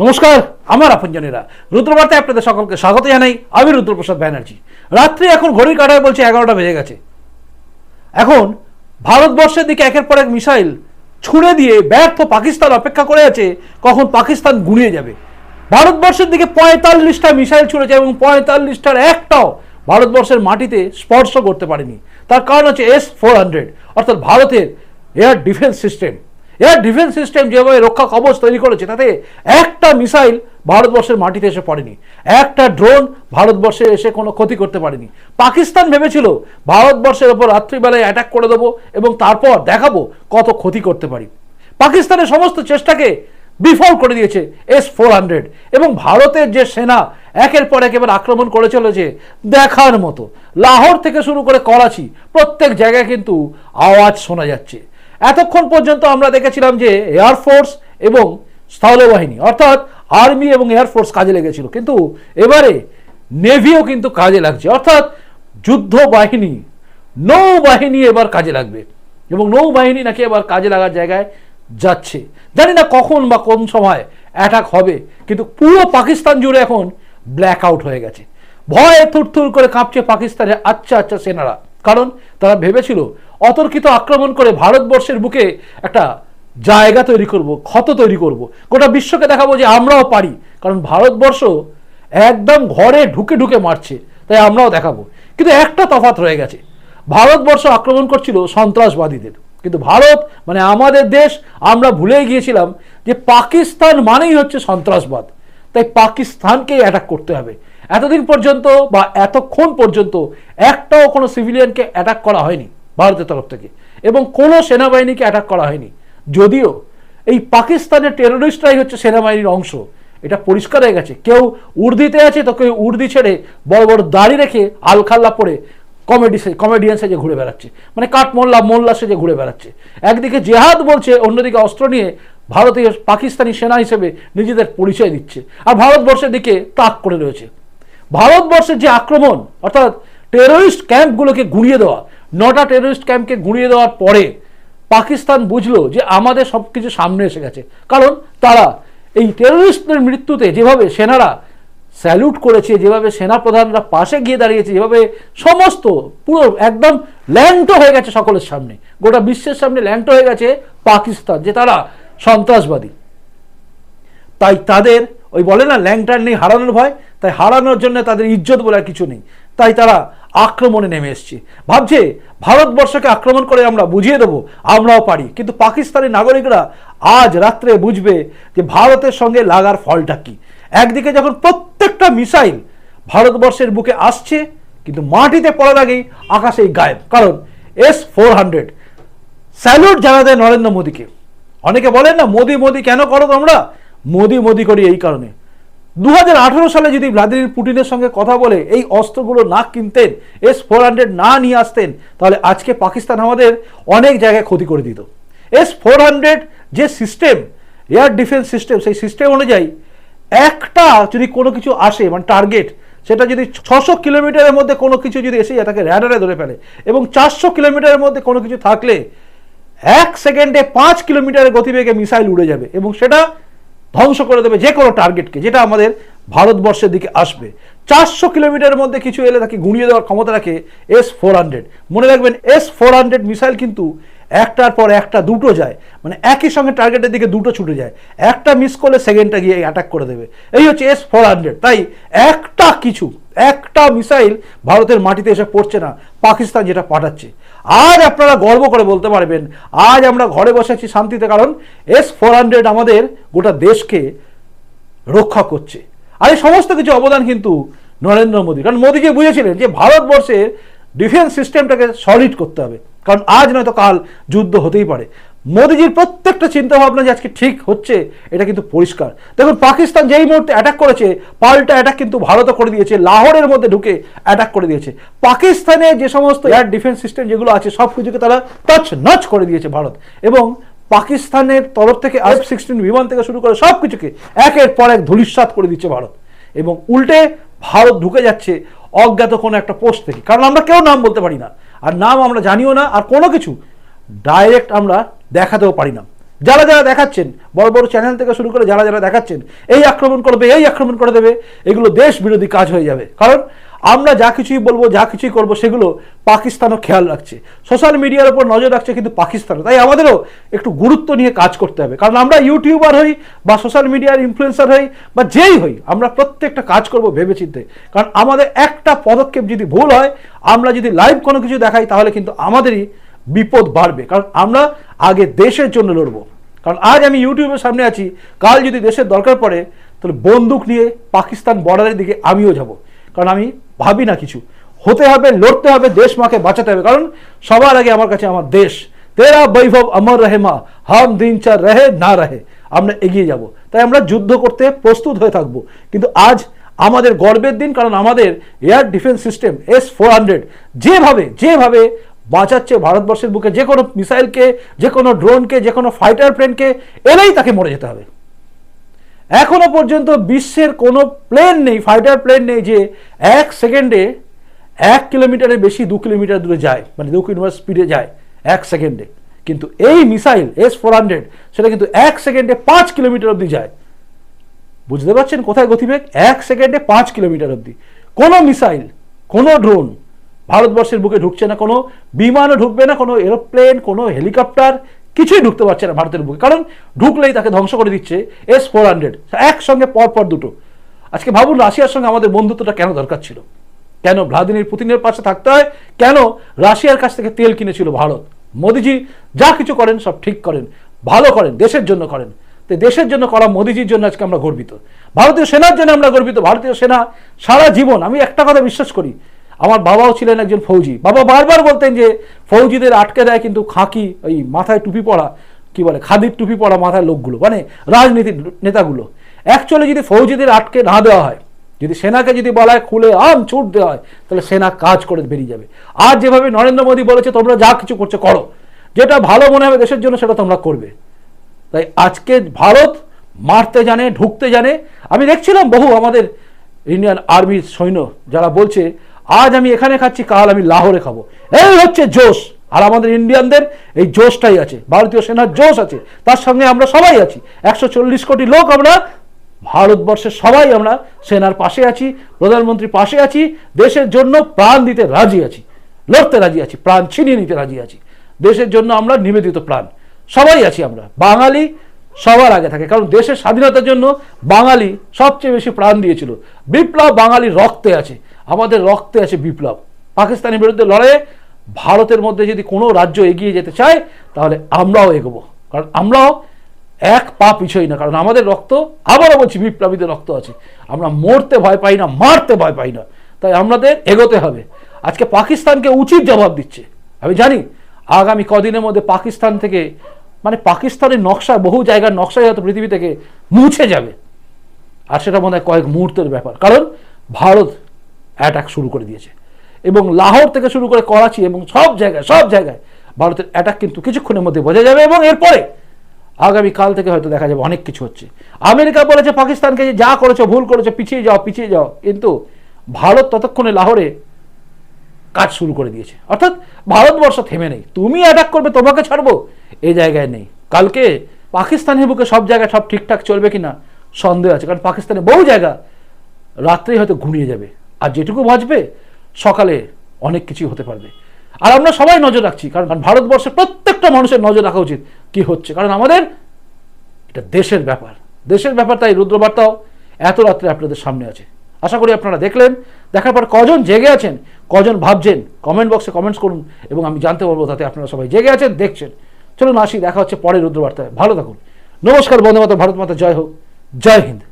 নমস্কার, আমার আপনজনেরা। রুদ্রবার্তায় আপনাদের সকলকে স্বাগত জানাই আমি রুদ্রপ্রসাদ ব্যানার্জি। রাত্রি এখন ঘড়ির কাটায় বলছে এগারোটা বেজে গেছে। এখন ভারতবর্ষের দিকে একের পর এক মিসাইল ছুঁড়ে দিয়ে ব্যর্থ পাকিস্তান অপেক্ষা করে আছে, কখন পাকিস্তান গুড়িয়ে যাবে। ভারতবর্ষের দিকে পঁয়তাল্লিশটা মিসাইল ছুঁড়েছে এবং পঁয়তাল্লিশটার একটাও ভারতবর্ষের মাটিতে স্পর্শ করতে পারেনি। তার কারণ হচ্ছে এস ফোর হান্ড্রেড অর্থাৎ ভারতের air defence system air defence system যেভাবে রক্ষা কবচ তৈরি করেছে, তাতে একটা মিসাইল ভারতবর্ষের মাটিতে এসে পড়েনি। একটা ড্রোন ভারতবর্ষে এসে কোনো ক্ষতি করতে পারেনি। পাকিস্তান ভেবেছিল, ভারতবর্ষের ওপর রাত্রিবেলায় অ্যাটাক করে দেবো এবং তারপর দেখাবো কত ক্ষতি করতে পারি। পাকিস্তানের সমস্ত চেষ্টাকে বিফল করে দিয়েছে এস ফোর হান্ড্রেড এবং ভারতের যে সেনা একের পর এক এবার আক্রমণ করে চলেছে দেখার মতো। লাহোর থেকে শুরু করে করাচি, প্রত্যেক জায়গায় কিন্তু আওয়াজ শোনা যাচ্ছে। এতক্ষণ পর্যন্ত আমরা দেখেছিলাম যে এয়ারফোর্স এবং স্থলবাহিনী, অর্থাৎ আর্মি এবং এয়ারফোর্স কাজে লেগেছিল। কিন্তু এবারে নেভিও কিন্তু কাজে লাগছে। অর্থাৎ যুদ্ধ বাহিনী নৌবাহিনী এবার কাজে লাগবে এবং নৌবাহিনী নাকি এবার কাজে লাগার জায়গায় যাচ্ছে। জানি না কখন বা কোন সময় অ্যাটাক হবে, কিন্তু পুরো পাকিস্তান জুড়ে এখন ব্ল্যাক আউট হয়ে গেছে। ভয়ে থুরথুর করে কাঁপছে পাকিস্তানের আচ্ছা আচ্ছা সেনারা। কারণ তারা ভেবেছিল অতর্কিত আক্রমণ করে ভারতবর্ষের বুকে একটা জায়গা তৈরি করব, ক্ষত তৈরি করব। গোটা বিশ্বকে দেখাবো যে আমরাও পারি, কারণ ভারতবর্ষ একদম ঘরে ঢুকে ঢুকে মারছে, তাই আমরাও দেখাবো। কিন্তু একটা তফাৎ রয়ে গেছে। ভারতবর্ষ আক্রমণ করছিল সন্ত্রাসবাদীদের। কিন্তু ভারত মানে আমাদের দেশ, আমরা ভুলে গিয়েছিলাম যে পাকিস্তান মানেই হচ্ছে সন্ত্রাসবাদ। তাই পাকিস্তানকেই অ্যাটাক করতে হবে। এতদিন পর্যন্ত বা এতক্ষণ পর্যন্ত একটাও কোনো সিভিলিয়ানকে অ্যাটাক করা হয়নি। ভারতের তরফ থেকে। এবং কোনো সেনাবাহিনীকে অ্যাটাক করা হয়নি। যদিও এই পাকিস্তানের টেরোরিস্টরাই হচ্ছে সেনাবাহিনীর অংশ। এটা পরিষ্কার হয়ে গেছে। কেউ উর্দিতে আছে তো কেউ উর্দি ছেড়ে বড় বড় দাড়ি রেখে আলখাল্লা পরে কমেডি কমেডিয়ান সেজে ঘুরে বেড়াচ্ছে। মানে কাঠ মোল্লা মোল্লা সেজে ঘুরে বেড়াচ্ছে। একদিকে জেহাদ বলছে, অন্যদিকে অস্ত্র নিয়ে ভারতীয়, পাকিস্তানি সেনা হিসেবে নিজেদের পরিচয় দিচ্ছে। আর ভারতবর্ষের দিকে তাক করে রয়েছে। ভারতবর্ষের যে আক্রমণ, অর্থাৎ টেরোরিস্ট ক্যাম্পগুলোকে গুঁড়িয়ে দেওয়া নটা টেরোরিস্ট ক্যাম্পকে গুঁড়িয়ে দেওয়ার পরে পাকিস্তান বুঝলো যে আমাদের সব কিছু সামনে এসে গেছে। কারণ তারা এই টেরোরিস্টদের মৃত্যুতে যেভাবে সেনারা স্যালুট করেছে, যেভাবে সেনাপ্রধানরা পাশে গিয়ে দাঁড়িয়েছে, যেভাবে সমস্ত পুরো একদম ল্যাংটো হয়ে গেছে সকলের সামনে। গোটা বিশ্বের সামনে ল্যাংটো হয়ে গেছে পাকিস্তান, যে তারা সন্ত্রাসবাদী। তাই তাদের ওই বলে না, ল্যাংটার নেই হারানোর ভয়, তাই হারানোর জন্য তাদের ইজ্জত বলে আর কিছু নেই। তাই তারা আক্রমণে নেমে এসছে। ভাবছে ভারতবর্ষকে আক্রমণ করে আমরা বুঝিয়ে দেবো, আমরাও পারি। কিন্তু পাকিস্তানি নাগরিকরা আজ রাত্রে বুঝবে যে ভারতের সঙ্গে লাগার ফলটা কি। একদিকে যখন প্রত্যেকটা মিসাইল ভারতবর্ষের বুকে আসছে, কিন্তু মাটিতে পড়ার আগেই আকাশেই গায়েব। কারণ এস ফোর হান্ড্রেড। স্যালুট জানা দেয় নরেন্দ্র মোদীকে। অনেকে বলেন না, মোদি মোদি কেন করো তোমরা? মোদি মোদি করি এই কারণে। দু হাজার আঠারো সালে যদি ভ্লাদিমির পুটিনের সঙ্গে কথা বলে এই অস্ত্রগুলো না কিনতেন, এস ফোর হান্ড্রেড না নিয়ে আসতেন, তাহলে আজকে পাকিস্তান আমাদের অনেক জায়গায় ক্ষতি করে দিত। এস ফোর হান্ড্রেড যে সিস্টেম, এয়ার ডিফেন্স সিস্টেম, সেই সিস্টেম অনুযায়ী একটা যদি কোনো কিছু আসে মানে টার্গেট, সেটা যদি ছশো কিলোমিটারের মধ্যে কোনো কিছু যদি এসে যায়, তাকে র্যাডারে ধরে ফেলে এবং চারশো কিলোমিটারের মধ্যে কোনো কিছু থাকলে এক সেকেন্ডে পাঁচ কিলোমিটারের গতিবেগে মিসাইল উড়ে যাবে এবং সেটা ধ্বংস করে দেবে যে কোনো টার্গেটকে যেটা আমাদের ভারতবর্ষের দিকে আসবে। চারশো কিলোমিটারের মধ্যে কিছু এলে তাকে গুঁড়িয়ে দেওয়ার ক্ষমতা রাখে এস ফোর হান্ড্রেড মনে রাখবেন এস ফোর হান্ড্রেড মিসাইল কিন্তু একটার পর একটা দুটো যায়। মানে একই সঙ্গে টার্গেটের দিকে দুটো ছুটে যায়। একটা মিস করলে সেকেন্ডটা গিয়ে অ্যাটাক করে দেবে। এই হচ্ছে এস ফোর হান্ড্রেড তাই একটা কিছু, একটা মিসাইল ভারতের মাটিতে এসে পড়ছে না, পাকিস্তান যেটা পাঠাচ্ছে। আজ আপনারা গর্ব করে বলতে পারবেন, আজ আমরা ঘরে বসে আছি শান্তিতে, কারণ এস ফোর হান্ড্রেড আমাদের গোটা দেশকে রক্ষা করছে। আর এই সমস্ত কিছু অবদান কিন্তু নরেন্দ্র মোদী। কারণ মোদীজি বুঝেছিলেন যে ভারতবর্ষের ডিফেন্স সিস্টেমটাকে সলিড করতে হবে। কারণ আজ নয়তো কাল যুদ্ধ হতেই পারে। মোদীজির প্রত্যেকটা চিন্তা ভাবনা যে আজকে ঠিক হচ্ছে, এটা কিন্তু পরিষ্কার। দেখুন, পাকিস্তান যেই মুহূর্তে অ্যাটাক করেছে, পাল্টা অ্যাটাক কিন্তু ভারতও করে দিয়েছে, লাহোরের মধ্যে ঢুকে অ্যাটাক করে দিয়েছে। পাকিস্তানে যে সমস্ত এয়ার ডিফেন্স সিস্টেম যেগুলো আছে, সব কিছুকে তারা টাচ নচ করে দিয়েছে ভারত। এবং পাকিস্তানের তরফ থেকে এফ সিক্সটিন বিমান থেকে শুরু করে সব কিছুকে একের পর এক ধূলিসাৎ করে দিচ্ছে ভারত। এবং উল্টে ভারত ঢুকে যাচ্ছে অজ্ঞাত কোনো একটা পোস্ট থেকে। কারণ আমরা কেউ নাম বলতে পারি না। আর নাম আমরা জানিও না, আর কোনো কিছু ডাইরেক্ট আমরা দেখাতেও পারি না। যারা যারা দেখাচ্ছেন, বড় বড় চ্যানেল থেকে শুরু করে যারা যারা দেখাচ্ছেন, এই আক্রমণ করবে, এই আক্রমণ করে দেবে, এগুলো দেশ বিরোধী কাজ হয়ে যাবে। কারণ আমরা যা কিছুই বলব, যা কিছুই করব, সেগুলো পাকিস্তানও খেয়াল রাখছে। সোশ্যাল মিডিয়ার উপর নজর রাখছে কিন্তু পাকিস্তানও। তাই আমাদেরও একটু গুরুত্ব নিয়ে কাজ করতে হবে। কারণ আমরা ইউটিউবার হই বা সোশ্যাল মিডিয়ার ইনফ্লুয়েন্সার হই বা যেই হই, আমরা প্রত্যেকটা কাজ করব ভেবেচিন্তে। কারণ আমাদের একটা পদক্ষেপ যদি ভুল হয়, আমরা যদি লাইভ কোনো কিছু দেখাই, তাহলে কিন্তু আমাদেরই বিপদ বাড়বে। কারণ আমরা আগে দেশের জন্য লড়বো। কারণ আজ আমি ইউটিউবের সামনে আছি, কাল যদি দেশের দরকার পড়ে, তাহলে বন্দুক নিয়ে পাকিস্তান বর্ডারের দিকে আমিও যাব। কারণ আমি ভাবি না কিছু। হতে হবে, লড়তে হবে, দেশ মাকে বাঁচাতে হবে। কারণ সবার আগে আমার কাছে আমার দেশ। তেরা বৈভব অমর রহে মা, হাম দিন চার রহে, না রহে। আমরা এগিয়ে যাব। তাই আমরা যুদ্ধ করতে প্রস্তুত হয়ে থাকব। কিন্তু আজ আমাদের গর্বের দিন, কারণ আমাদের air defence system S four hundred যেভাবে যেভাবে বাঁচাচ্ছে ভারতবর্ষের বুকে যে কোনো মিসাইলকে, যে কোনো ড্রোনকে, যে কোনো ফাইটার প্লেনকে, এলেই তাকে মরে যেতে হবে। এখনও পর্যন্ত বিশ্বের কোনো প্লেন নেই, ফাইটার প্লেন নেই যে এক সেকেন্ডে এক কিলোমিটারের বেশি, দু কিলোমিটার দূরে যায় মানে দু কিলোমিটার স্পিডে যায় এক সেকেন্ডে। কিন্তু এই মিসাইল এস ফোর হান্ড্রেড সেটা কিন্তু এক সেকেন্ডে পাঁচ কিলোমিটার অবধি যায়। বুঝতে পারছেন কোথায় গতিবেগ? এক সেকেন্ডে পাঁচ কিলোমিটার অবধি। কোনো মিসাইল, কোনো ড্রোন ভারতবর্ষের বুকে ঢুকছে না কোনো, বিমানও ঢুকবে না কোনো এরোপ্লেন, কোনো হেলিকপ্টার, কিছুই ঢুকতে পারছে না ভারতের বুকে। কারণ ঢুকলেই তাকে ধ্বংস করে দিচ্ছে এস ফোর হান্ড্রেড একসঙ্গে পর পর দুটো। আজকে ভাবুন রাশিয়ার সঙ্গে আমাদের বন্ধুত্বটা কেন দরকার ছিল? কেন ভ্লাদিমির পুতিনের পাশে থাকতে হয়? কেন রাশিয়ার কাছ থেকে তেল কিনেছিল ভারত? মোদিজি যা কিছু করেন সব ঠিক করেন, ভালো করেন, দেশের জন্য করেন। তো দেশের জন্য করা মোদিজির জন্য আজকে আমরা গর্বিত। ভারতীয় সেনার জন্য আমরা গর্বিত। ভারতীয় সেনা সারা জীবন, আমি একটা কথা বিশ্বাস করি আমার বাবাও ছিলেন একজন ফৌজি। বাবা বারবার বলতেন যে, ফৌজিদের আটকে দেয় কিন্তু খাকি ওই মাথায় টুপি পরা, কি বলে, খাদির টুপি পড়া মাথায় লোকগুলো মানে রাজনীতির নেতাগুলো। অ্যাকচুয়ালি যদি ফৌজিদের আটকে না দেওয়া হয়, যদি সেনাকে যদি বলা হয়, খুলে আম ছুট দেওয়া হয়, তাহলে সেনা কাজ করে বেরিয়ে যাবে। আর যেভাবে নরেন্দ্র মোদী বলেছে, তোমরা যা কিছু করছ করো। যেটা ভালো মনে হবে দেশের জন্য, সেটা তোমরা করবে। তাই আজকে ভারত মারতে জানে, ঢুকতে জানে। আমি দেখছিলাম বহু আমাদের ইন্ডিয়ান আর্মির সৈন্য, যারা বলছে আজ আমি এখানে খাচ্ছি, কাল আমি লাহোরে খাব। এই হচ্ছে জোশ। আর আমাদের ইন্ডিয়ানদের এই জোশটাই আছে। ভারতীয় সেনার জোশ আছে। তার সঙ্গে আমরা সবাই আছি। একশো চল্লিশ কোটি লোক আমরা, ভারতবর্ষের সবাই আমরা সেনার পাশে আছি, প্রধানমন্ত্রীর পাশে আছি, দেশের জন্য প্রাণ দিতে রাজি আছি। লড়তে রাজি আছি, প্রাণ ছিনিয়ে নিতে রাজি আছি। দেশের জন্য আমরা নিবেদিত প্রাণ। সবাই আছি আমরা। বাঙালি সবার আগে থাকে। কারণ দেশের স্বাধীনতার জন্য বাঙালি সবচেয়ে বেশি প্রাণ দিয়েছিল। বিপ্লব বাঙালি রক্তে আছে। আমাদের রক্তে আছে বিপ্লব। পাকিস্তানের বিরুদ্ধে লড়াইয়ে ভারতের মধ্যে যদি কোনো রাজ্য এগিয়ে যেতে চায়, তাহলে আমরাও এগোবো। কারণ আমরাও এক পা পিছোই না, কারণ আমাদের রক্ত, আবারও বলছি বিপ্লবীদের রক্ত আছে। আমরা মরতে ভয় পাই না, মারতে ভয় পাই না। তাই আমাদের এগোতে হবে। আজকে পাকিস্তানকে উচিত জবাব দিচ্ছে। আমি জানি, আগামী কদিনের মধ্যে পাকিস্তান থেকে মানে পাকিস্তানের নকশা, বহু জায়গার নকশাই হয়তো পৃথিবী থেকে মুছে যাবে। আর সেটা মনে হয় কয়েক মুহূর্তের ব্যাপার। কারণ ভারত অ্যাটাক শুরু করে দিয়েছে। এবং লাহোর থেকে শুরু করে করাচি এবং সব জায়গায় সব জায়গায় ভারতের অ্যাটাক কিন্তু কিছুক্ষণের মধ্যে বোঝা যাবে এবং এরপরে আগামী কাল থেকে হয়তো দেখা যাবে অনেক কিছু হচ্ছে। আমেরিকা বলেছে, পাকিস্তানকে যে যা করেছ, ভুল করেছ, পিছিয়ে যাও পিছিয়ে যাও। কিন্তু ভারত ততক্ষণে লাহোরে কাজ শুরু করে দিয়েছে। অর্থাৎ ভারতবর্ষ থেমে নেই। তুমি অ্যাটাক করবে, তোমাকে ছাড়বো এই জায়গায় নেই। কালকে পাকিস্তানের বুকে সব জায়গায় সব ঠিকঠাক চলবে কিনা সন্দেহ আছে। কারণ পাকিস্তানে বহু জায়গা রাত্রেই হয়তো ঘুমিয়ে যাবে। আর যেটুকু বাঁচবে, সকালে অনেক কিছুই হতে পারবে। আর আমরা সবাই নজর রাখছি, কারণ ভারতবর্ষের প্রত্যেকটা মানুষের নজর রাখা উচিত কি হচ্ছে। কারণ আমাদের এটা দেশের ব্যাপার। দেশের ব্যাপার তাই রুদ্রবার্তাও এত রাত্রে আপনাদের সামনে আছে। আশা করি আপনারা দেখলেন। দেখার পর কজন জেগে আছেন, কজন ভাবছেন কমেন্ট বক্সে কমেন্টস করুন এবং আমি জানতে পারব তাতে আপনারা সবাই জেগে আছেন, দেখছেন। চলুন আসি, দেখা হচ্ছে পরে রুদ্রবার্তায়। ভালো থাকুন। নমস্কার, বন্দে মাতা ভারত মাতা, জয় হোক। জয় হিন্দ।